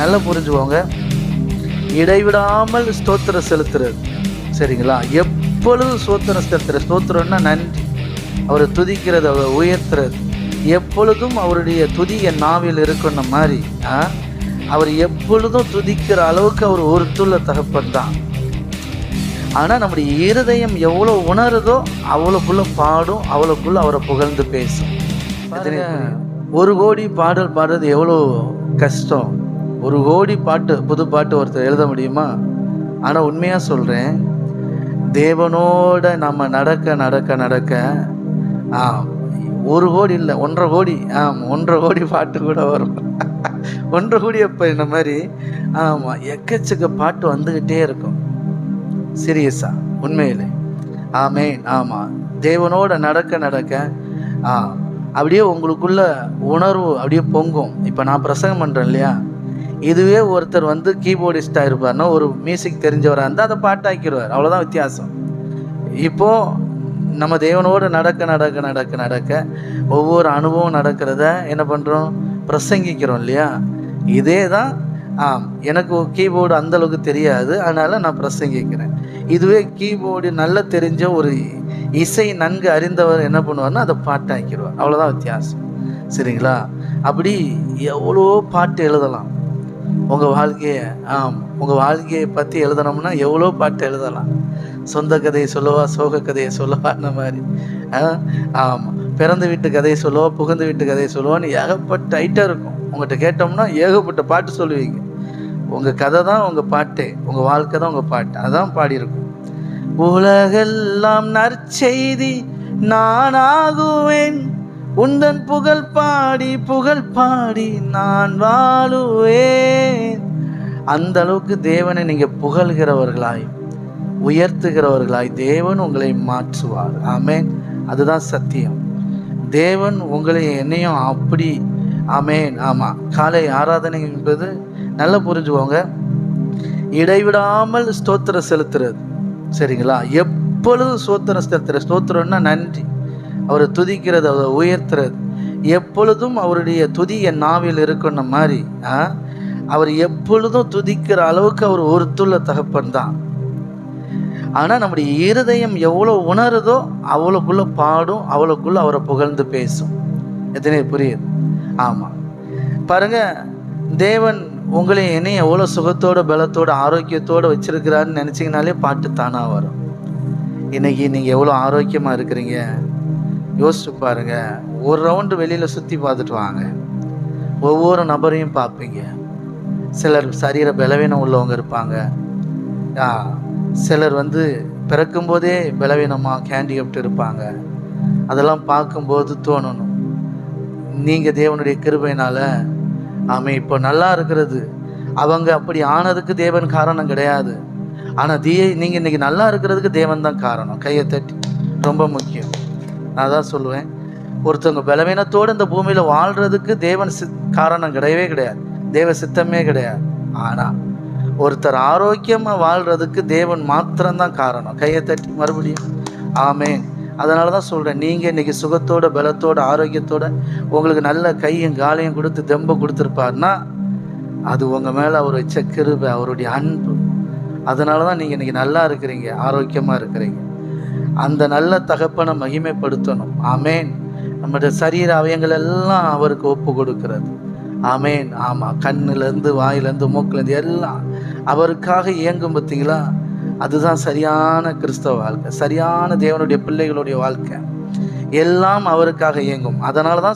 நல்லா புரிஞ்சுக்கோங்க. இடைவிடாமல் ஸ்தோத்திரம் செலுத்துறது. சரிங்களா? எப்பொழுதும் ஸ்தோத்திரம் செலுத்துறது? ஸ்தோத்திரம்னா நன்றி. அவரை துதிக்கிறது அவரை உயர்த்துறது. எப்பொழுதும் அவருடைய துதி என் நாவில் இருக்குன்ன மாதிரி? அவர் எப்பொழுதும் துதிக்கிற அளவுக்கு அவர் ஒருத்துள்ள தகப்பன் தான். ஆனால் நம்முடைய இருதயம் எவ்வளோ உணருதோ அவ்வளோக்குள்ள பாடும் அவ்வளோக்குள்ள அவரை புகழ்ந்து பேசும்? ஒரு கோடி பாடல் பாடுறது எவ்வளோ கஷ்டம். ஒரு கோடி பாட்டு புது பாட்டு ஒருத்தர் எழுத முடியுமா? ஆனால் உண்மையாக சொல்கிறேன் தேவனோட நம்ம நடக்க நடக்க நடக்க ஆ ஒரு கோடி இல்லை ஒன்றரை கோடி ஆம் ஒன்றரை கோடி பாட்டு கூட வரும். ஒன்றரை கோடி அப்போ இந்த மாதிரி ஆமாம் எக்கச்சக்க பாட்டு வந்துக்கிட்டே இருக்கும். சீரியஸா உண்மையிலே. ஆமேன் ஆமாம் தேவனோட நடக்க நடக்க ஆ அப்படியே உங்களுக்குள்ள உணர்வு அப்படியே பொங்கும். இப்போ நான் பிரசங்கம் பண்ணுறேன் இல்லையா? இதுவே ஒருத்தர் வந்து கீபோர்டிஸ்டாக இருப்பார்னா ஒரு மியூசிக் தெரிஞ்சவராக இருந்தால் அதை பாட்டாக்கிடுவார். அவ்வளோதான் வித்தியாசம். இப்போது நம்ம தேவனோடு நடக்க நடக்க நடக்க நடக்க ஒவ்வொரு அனுபவம் நடக்கிறத என்ன பண்ணுறோம் பிரசங்கிக்கிறோம் இல்லையா? இதே தான் ஆம் எனக்கு கீபோர்டு அந்தளவுக்கு தெரியாது அதனால் நான் பிரசங்கிக்கிறேன். இதுவே கீபோர்டு நல்லா தெரிஞ்ச ஒரு இசை நன்கு அறிந்தவர் என்ன பண்ணுவார்னா அதை பாட்டாக்கிடுவார். அவ்வளோதான் வித்தியாசம். சரிங்களா? அப்படி எவ்வளோ பாட்டு எழுதலாம். உங்கள் வாழ்க்கையை ஆம் உங்கள் வாழ்க்கையை பற்றி எழுதணும்னா எவ்வளோ பாட்டு எழுதலாம்? சொந்த கதையை சொல்லவா சோக கதையை சொல்லவா அந்த மாதிரி. ஆ ஆமாம் பிறந்த வீட்டு கதையை சொல்லவா புகுந்த வீட்டு கதையை சொல்லவான்னு ஏகப்பட்ட ஐட்டம் இருக்கும். உங்கள்கிட்ட கேட்டோம்னா ஏகப்பட்ட பாட்டு சொல்லுவீங்க. உங்கள் கதை தான் உங்கள் பாட்டே உங்கள் வாழ்க்கை தான் உங்கள் பாட்டு. அதான் பாடியிருக்கும். உலகெல்லாம் நற்செய்தி நானாகுவேன். உந்தன் புகழ் பாடி புகழ் பாடி நான் வாழுவேன். அந்த அளவுக்கு தேவனை நீங்க புகழ்கிறவர்களாய் உயர்த்துகிறவர்களாய் தேவன் உங்களை மாற்றுவார். ஆமேன். அதுதான் சத்தியம். தேவன் உங்களை என்னையும் அப்படி ஆமேன். ஆமா. காலை ஆராதனை என்பது நல்லா புரிஞ்சுக்கோங்க. இடைவிடாமல் ஸ்தோத்திரம் செலுத்துறது. சரிங்களா? எப்பொழுதும் ஸ்தோத்திரம் செலுத்துற ஸ்தோத்திரம்னா நன்றி. அவரை துதிக்கிறது அவரை உயர்த்துறது. எப்பொழுதும் அவருடைய துதி என் நாவில் இருக்கணும் மாதிரி அவர் எப்பொழுதும் துதிக்கிற அளவுக்கு அவர் ஒருத்துள்ள தகப்பன் தான். ஆனால் நம்முடைய இருதயம் எவ்வளோ உணருதோ அவ்வளோக்குள்ளே பாடும் அவ்வளோக்குள்ள அவரை புகழ்ந்து பேசும். எத்தனை புரியுது? ஆமாம் பாருங்க தேவன் உங்களை என்னையும் எவ்வளோ சுகத்தோட பலத்தோட ஆரோக்கியத்தோடு வச்சிருக்கிறாருன்னு நினச்சிங்கனாலே பாட்டு தானாக வரும். இன்னைக்கு நீங்கள் எவ்வளோ ஆரோக்கியமாக இருக்கிறீங்க? யோசிச்சு பாருங்க. ஒரு ரவுண்டு வெளியில் சுற்றி பார்த்துட்டு வாங்க. ஒவ்வொரு நபரையும் பார்ப்பீங்க. சிலர் சரீர பலவீனம் உள்ளவங்க இருப்பாங்க. ஆ, சிலர் வந்து பிறக்கும்போதே பலவீனமாக கேண்டிகப்ட் இருப்பாங்க அதெல்லாம் பார்க்கும்போது தோணணும். நீங்கள் தேவனுடைய கிருபையினால் ஆமே இப்போ நல்லா இருக்கிறது. அவங்க அப்படி ஆனதுக்கு தேவன் காரணம் கிடையாது. ஆனால் தீ நீங்கள் இன்றைக்கி நல்லா இருக்கிறதுக்கு தேவன் தான் காரணம். கையை தட்டி. ரொம்ப முக்கியம். நான் தான் சொல்லுவேன். ஒருத்தவங்க பலவீனத்தோடு இந்த பூமியில் வாழ்கிறதுக்கு தேவன் சித் காரணம் கிடையவே கிடையாது. தேவ சித்தமே கிடையாது. ஆனால் ஒருத்தர் ஆரோக்கியமாக வாழ்கிறதுக்கு தேவன் மாத்திரம்தான் காரணம். கையை தட்டி மறுபடியும் ஆமேன். அதனால தான் சொல்கிறேன் நீங்கள் இன்றைக்கி சுகத்தோட பலத்தோட ஆரோக்கியத்தோட உங்களுக்கு நல்ல கையும் காலையும் கொடுத்து தெம்பை கொடுத்துருப்பாருன்னா அது உங்கள் மேலே அவர் வச்ச கிருபை அவருடைய அன்பு. அதனால தான் நீங்கள் இன்றைக்கி நல்லா இருக்கிறீங்க ஆரோக்கியமாக இருக்கிறீங்க. அந்த நல்ல தகப்பனை மகிமைப்படுத்தணும். ஆமேன். நம்முடைய சரீர அவயங்கள் எல்லாம் அவருக்கு ஒப்பு கொடுக்கிறது. ஆமேன். ஆமாம் கண்ணுலேருந்து வாயிலேருந்து மூக்குலேருந்து எல்லாம் அவருக்காக இயங்கும் பார்த்தீங்களா? அதுதான் சரியான கிறிஸ்தவ வாழ்க்கை. சரியான தேவனுடைய பிள்ளைகளுடைய வாழ்க்கை. எல்லாம் அவருக்காக இயங்கும். அதனால தான்